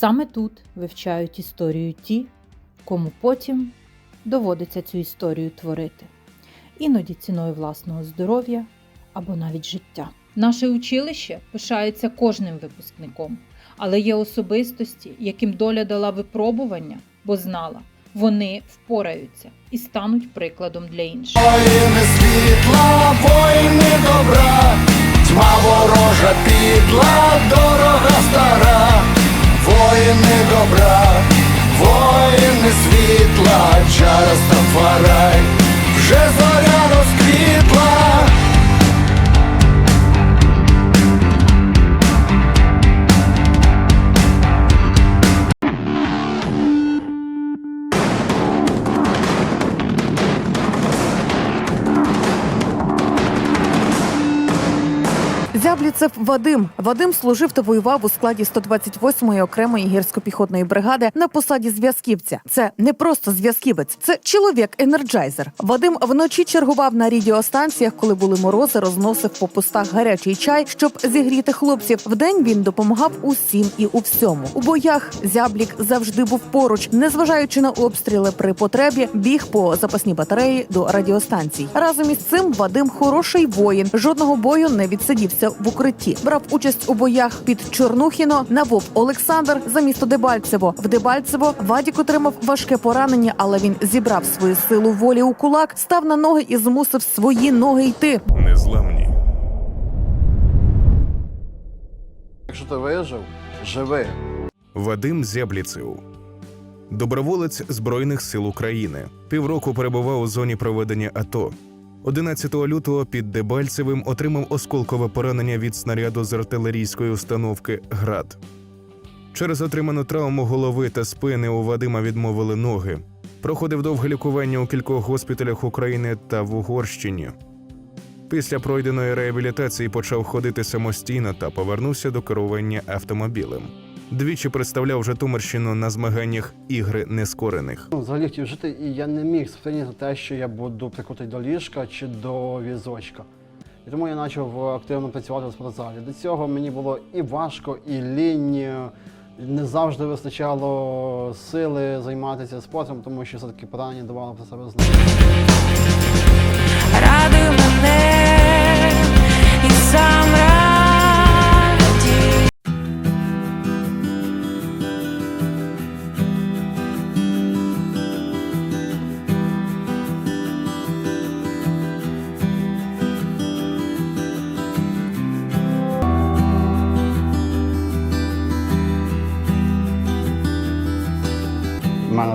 Саме тут вивчають історію ті, кому потім доводиться цю історію творити, іноді ціною власного здоров'я або навіть життя. Наше училище пишається кожним випускником, але є особистості, яким доля дала випробування, бо знала, вони впораються і стануть прикладом для інших. Воїни світла, воїни добра, тьма ворожа підла, дорога стара, добра, Зябліцев Вадим. Вадим служив та воював у складі 128-ї окремої гірсько-піхотної бригади на посаді зв'язківця. Це не просто зв'язківець, це чоловік-енерджайзер. Вадим вночі чергував на радіостанціях, коли були морози, розносив по постах гарячий чай, щоб зігріти хлопців. Вдень він допомагав усім і у всьому. У боях зяблік завжди був поруч, незважаючи на обстріли при потребі, біг по запасній батареї до радіостанцій. Разом із цим Вадим хороший воїн. Жодного бою не відсидівся в укритті. Брав участь у боях під Чорнухіно, Навоп Олександр за місто Дебальцево. В Дебальцево Вадік отримав важке поранення, але він зібрав свою силу волі у кулак, став на ноги і змусив свої ноги йти. Незламні. Якщо ти вижив, живи. Вадим Зябліцев. Доброволець Збройних сил України. Півроку перебував у зоні проведення АТО. 11 лютого під Дебальцевим отримав осколкове поранення від снаряду з артилерійської установки ГРАД. Через отриману травму голови та спини у Вадима відмовили ноги. Проходив довге лікування у кількох госпіталях України та в Угорщині. Після пройденої реабілітації почав ходити самостійно та повернувся до керування автомобілем. Двічі представляв Житомирщину на змаганнях ігри нескорених. Ну, взагалі хотів жити, і я не міг сприйняти те, що я буду прикутий до ліжка чи до візочка. І тому я почав активно працювати в спортзалі. До цього мені було і важко, і лінь. Не завжди вистачало сили займатися спортом, тому що все-таки поранення давало про себе знати.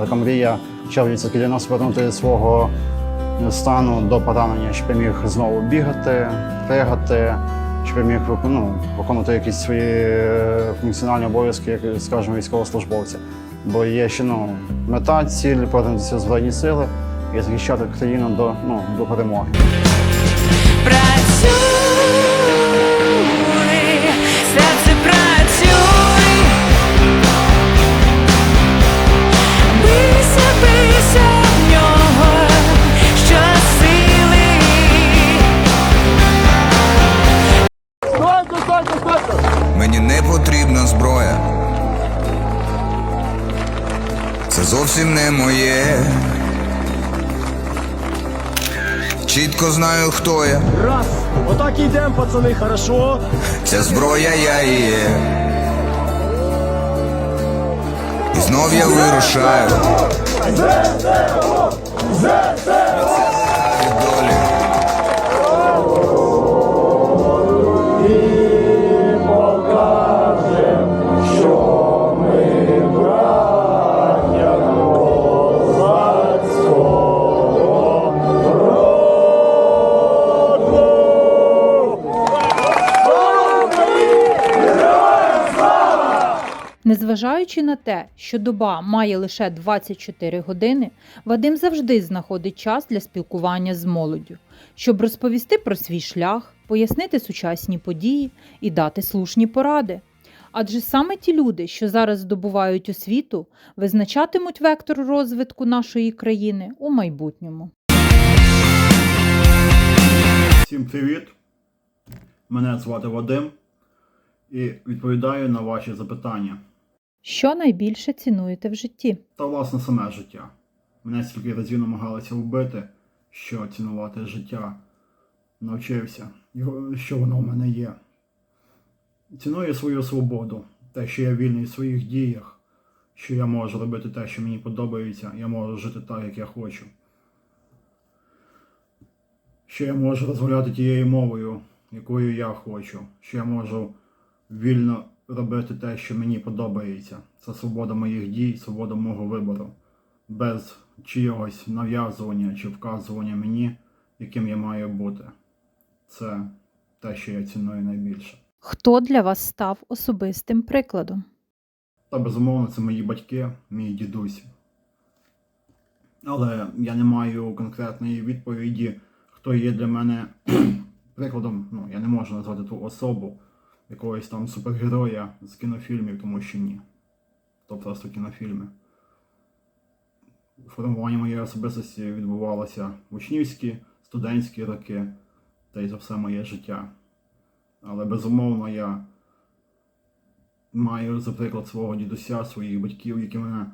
Така мрія чоловіця кільянос повернути свого стану до поранення, щоб я міг знову бігати, пригати, щоб я міг ну, виконувати якісь свої е, функціональні обов'язки, як, скажімо, військовослужбовця. Бо є ще ну, мета, ціль повернутися Збройні сили і захищати країну до, ну, до перемоги. Працюй, Це зовсім не моє. Чітко знаю, хто я. Раз. Отак йдем, пацани, хорошо. Ця зброя я і є. І знов я вирушаю. Від долі. Незважаючи на те, що доба має лише 24 години, Вадим завжди знаходить час для спілкування з молоддю, щоб розповісти про свій шлях, пояснити сучасні події і дати слушні поради. Адже саме ті люди, що зараз здобувають освіту, визначатимуть вектор розвитку нашої країни у майбутньому. Всім привіт. Мене звати Вадим і відповідаю на ваші запитання. Що найбільше цінуєте в житті? Та власне саме життя. Мене стільки разів намагалися вбити, що цінувати життя навчився, що воно в мене є. Ціную свою свободу, те, що я вільний в своїх діях, що я можу робити те, що мені подобається, я можу жити так, як я хочу. Що я можу розмовляти тією мовою, якою я хочу, що я можу вільно робити те, що мені подобається. Це свобода моїх дій, свобода мого вибору, без чийогось нав'язування чи вказування мені, яким я маю бути. Це те, що я ціную найбільше. Хто для вас став особистим прикладом? Та безумовно, це мої батьки, мій дідусь. Але я не маю конкретної відповіді, хто є для мене прикладом. Ну, я не можу назвати ту особу якогось там супергероя з кінофільмів, тому що ні. То просто кінофільми. Формування моєї особистості відбувалося в учнівські, студентські роки, та й за все моє життя. Але безумовно я маю за приклад свого дідуся, своїх батьків, які мене,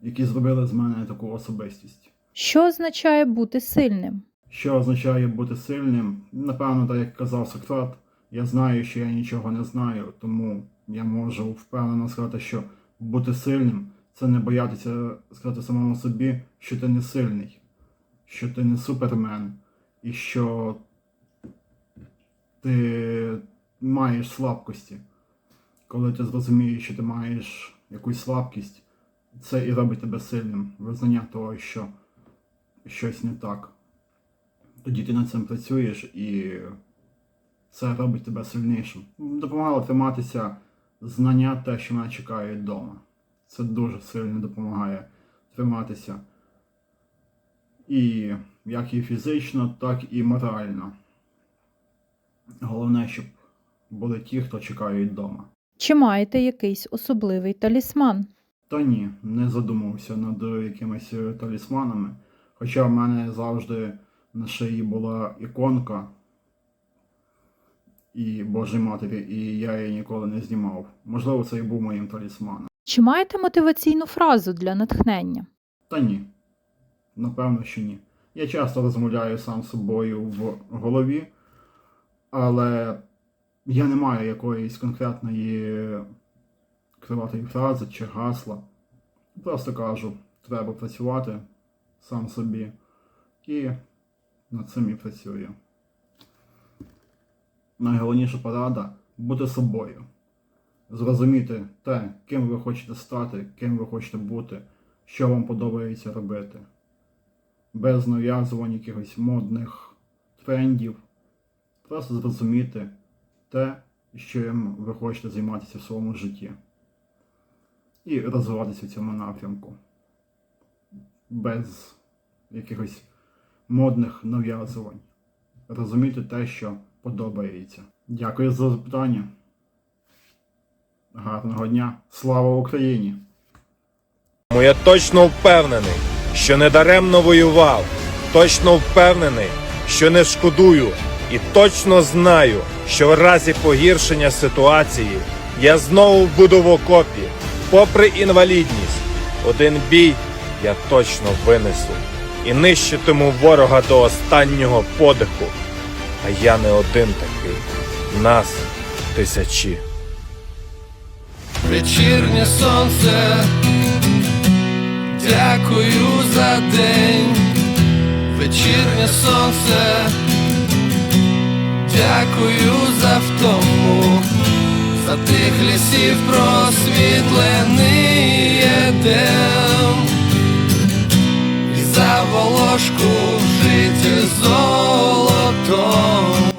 які зробили з мене таку особистість. Що означає бути сильним? Що означає бути сильним? Напевно, так як казав Сократ, я знаю, що я нічого не знаю, тому я можу впевнено сказати, що бути сильним це не боятися сказати самому собі, що ти не сильний, що ти не супермен, і що ти маєш слабкості. Коли ти зрозумієш, що ти маєш якусь слабкість, це і робить тебе сильним. Визнання того, що щось не так. Тоді ти над цим працюєш і це робить тебе сильнішим. Допомагало триматися знання те, що мене чекає вдома. Це дуже сильно допомагає триматися. І як і фізично, так і морально. Головне, щоб були ті, хто чекають вдома. Чи маєте якийсь особливий талісман? Та ні, не задумувався над якимись талісманами. Хоча в мене завжди на шиї була іконка і Божої Матері, і я її ніколи не знімав. Можливо, це і був моїм талісманом. Чи маєте мотиваційну фразу для натхнення? Та ні. Напевно, що ні. Я часто розмовляю сам з собою в голові, але я не маю якоїсь конкретної криватої фрази чи гасла. Просто кажу, треба працювати сам собі. І над цим і працюю. Найголовніша порада бути собою. Зрозуміти те, ким ви хочете стати, ким ви хочете бути, що вам подобається робити. Без нав'язувань якихось модних трендів. Просто зрозуміти те, чим ви хочете займатися в своєму житті. І розвиватися в цьому напрямку. Без якихось модних нав'язувань. Розуміти те, що подобається. Дякую за запитання. Гарного дня. Слава Україні! Я точно впевнений, що недаремно воював, точно впевнений, що не шкодую, і точно знаю, що в разі погіршення ситуації я знову буду в окопі, попри інвалідність. Один бій я точно винесу і нищитиму ворога до останнього подиху. А я не один такий, нас тисячі. Вечірнє сонце, дякую за день. Вечірнє сонце, дякую за втому, за тих лісів просвітлений дем і за волошку gone.